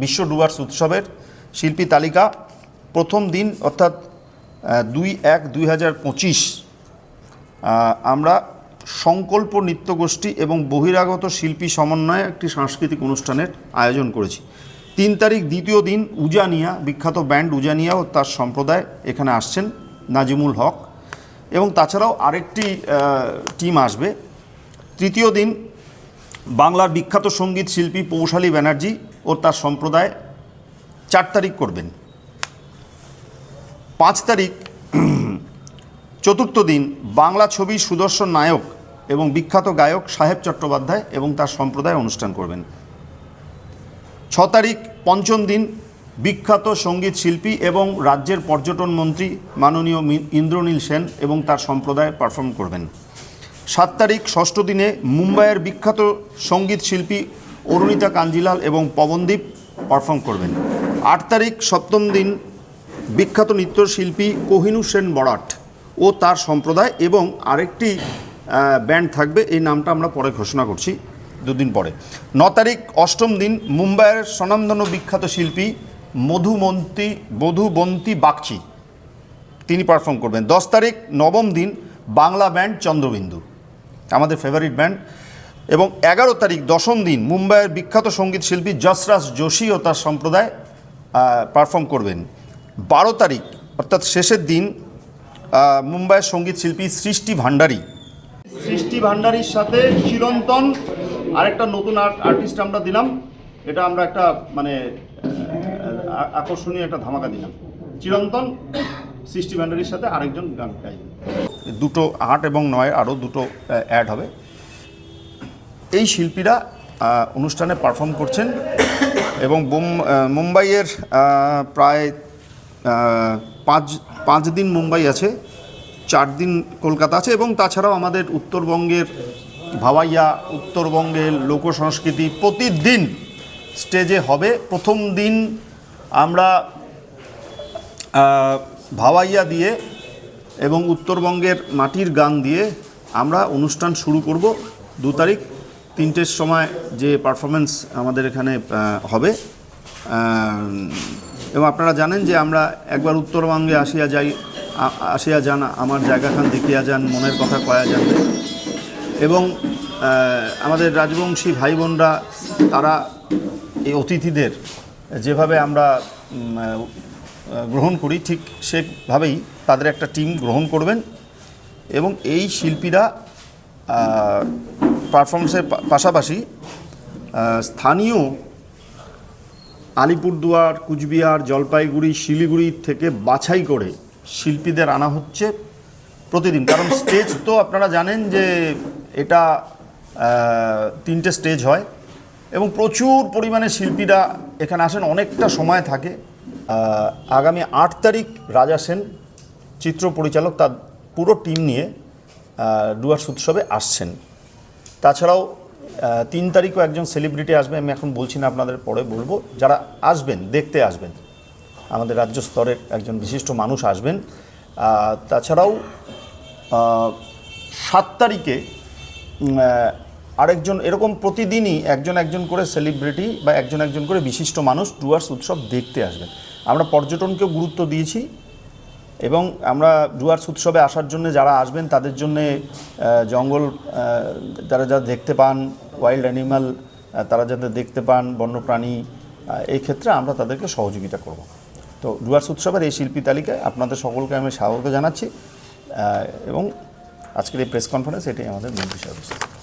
বিশ্ব ডুয়ার্স উৎসবের শিল্পী তালিকা প্রথম দিন অর্থাৎ দুই এক দুই হাজার পঁচিশ আমরা সংকল্প নৃত্যগোষ্ঠী এবং বহিরাগত শিল্পী সমন্বয়ে একটি সাংস্কৃতিক অনুষ্ঠানের আয়োজন করেছি। তিন তারিখ দ্বিতীয় দিন উজানিয়া, বিখ্যাত ব্যান্ড উজানিয়া ও তার সম্প্রদায় এখানে আসছেন নাজিমুল হক। এবং তাছাড়াও আরেকটি টিম আসবে। তৃতীয় দিন বাংলার বিখ্যাত সংগীত শিল্পী পৌশালী ব্যানার্জি ও তার সম্প্রদায় চার তারিখ করবেন। পাঁচ তারিখ, চতুর্থ দিন বাংলা ছবি সুদর্শন নায়ক এবং বিখ্যাত গায়ক সাহেব চট্টোপাধ্যায় এবং তার সম্প্রদায় অনুষ্ঠান করবেন। ছ তারিখ, পঞ্চম দিন বিখ্যাত সংগীত শিল্পী এবং রাজ্যের পর্যটন মন্ত্রী মাননীয় ইন্দ্রনীল সেন এবং তার সম্প্রদায় পারফর্ম করবেন। সাত তারিখ, ষষ্ঠ দিনে মুম্বাইয়ের বিখ্যাত সংগীত শিল্পী অরুণিতা কাঞ্জিলাল এবং পবনদীপ পারফর্ম করবেন। আট তারিখ সপ্তম দিন বিখ্যাত নৃত্যশিল্পী কোহিনু সেন বরাট ও তার সম্প্রদায় এবং আরেকটি ব্যান্ড থাকবে, এই নামটা আমরা পরে ঘোষণা করছি দুদিন পরে। ন তারিখ অষ্টম দিন মুম্বাইয়ের স্বনামধন্য বিখ্যাত শিল্পী মধুমন্তী, মধুবন্তী বাগচি, তিনি পারফর্ম করবেন। দশ তারিখ নবম দিন বাংলা ব্যান্ড চন্দ্রবিন্দু, আমাদের ফেভারিট ব্যান্ড। এবং এগারো তারিখ দশম দিন মুম্বাইয়ের বিখ্যাত সংগীত শিল্পী যশরাজ যোশী ও তার সম্প্রদায় পারফর্ম করবেন। বারো তারিখ অর্থাৎ শেষের দিন মুম্বাইয়ের সংগীত শিল্পী সৃষ্টি ভান্ডারী। সৃষ্টি ভান্ডারীর সাথে চিরন্তন আরেকটা নতুন আর্ট আর্টিস্ট আমরা দিলাম। এটা আমরা একটা মানে আকর্ষণীয় একটা ধামাকা দিলাম। চিরন্তন সৃষ্টি ভান্ডারীর সাথে আরেকজন গান গাই। দুটো আট এবং নয় আরও দুটো অ্যাড হবে। এই শিল্পীরা অনুষ্ঠানে পারফর্ম করছেন এবং মুম্বাইয়ের প্রায় পাঁচ পাঁচ দিন মুম্বাই আছে, চার দিন কলকাতা আছে এবং তাছাড়াও আমাদের উত্তরবঙ্গের ভাওয়াইয়া উত্তরবঙ্গের লোক সংস্কৃতি প্রতিদিন স্টেজে হবে। প্রথম দিন আমরা ভাওয়াইয়া দিয়ে এবং উত্তরবঙ্গের মাটির গান দিয়ে আমরা অনুষ্ঠান শুরু করব। দু তারিখ তিনটের সময় যে পারফরমেন্স আমাদের এখানে হবে এবং আপনারা জানেন যে আমরা একবার উত্তরবঙ্গে আসিয়া যাই আসিয়া যান, আমার জায়গাখান দেখিয়া যান, মনের কথা কয়া যান। এবং আমাদের রাজবংশী ভাই বোনরা তারা এই অতিথিদের যেভাবে আমরা গ্রহণ করি, ঠিক সেভাবেই তাদের একটা টিম গ্রহণ করবেন। এবং এই শিল্পীরা পারফরমেন্সের পাশাপাশি স্থানীয় আলিপুরদুয়ার, কুচবিহার, জলপাইগুড়ি, শিলিগুড়ি থেকে বাছাই করে শিল্পীদের আনা হচ্ছে প্রতিদিন। কারণ স্টেজ তো আপনারা জানেন যে এটা তিনটে স্টেজ হয় এবং প্রচুর পরিমাণে শিল্পীরা এখানে আসেন, অনেকটা সময় থাকে। আগামী আট তারিখ রাজা সেন, চিত্র পরিচালক, তার পুরো টিম নিয়ে ডুয়ার্স উৎসবে আসছেন। তাছাড়াও তিন তারিখও একজন সেলিব্রিটি আসবে, আমি এখন বলছি না আপনাদের পরে বলব, যারা আসবেন, দেখতে আসবেন। আমাদের রাজ্য স্তরের একজন বিশিষ্ট মানুষ আসবেন। তাছাড়াও সাত তারিখে আরেকজন, এরকম প্রতিদিনই একজন একজন করে সেলিব্রিটি বা একজন একজন করে বিশিষ্ট মানুষ ডুয়ার্স উৎসব দেখতে আসবেন। আমরা পর্যটনকেও গুরুত্ব দিয়েছি এবং আমরা ডুয়ার্স উৎসবে আসার জন্য যারা আসবেন, তাদের জন্য জঙ্গল যারা যা দেখতে পান ওয়াইল্ড অ্যানিমাল তারা যাতে দেখতে পান, বন্যপ্রাণী এই ক্ষেত্রে আমরা তাদেরকে সহযোগিতা করব। তো ডুয়ার্স উৎসবের এই শিল্পী তালিকায় আপনাদের সকলকে আমি স্বাগত জানাচ্ছি এবং আজকের এই প্রেস কনফারেন্স এটাই আমাদের মূল বিষয়বস্তু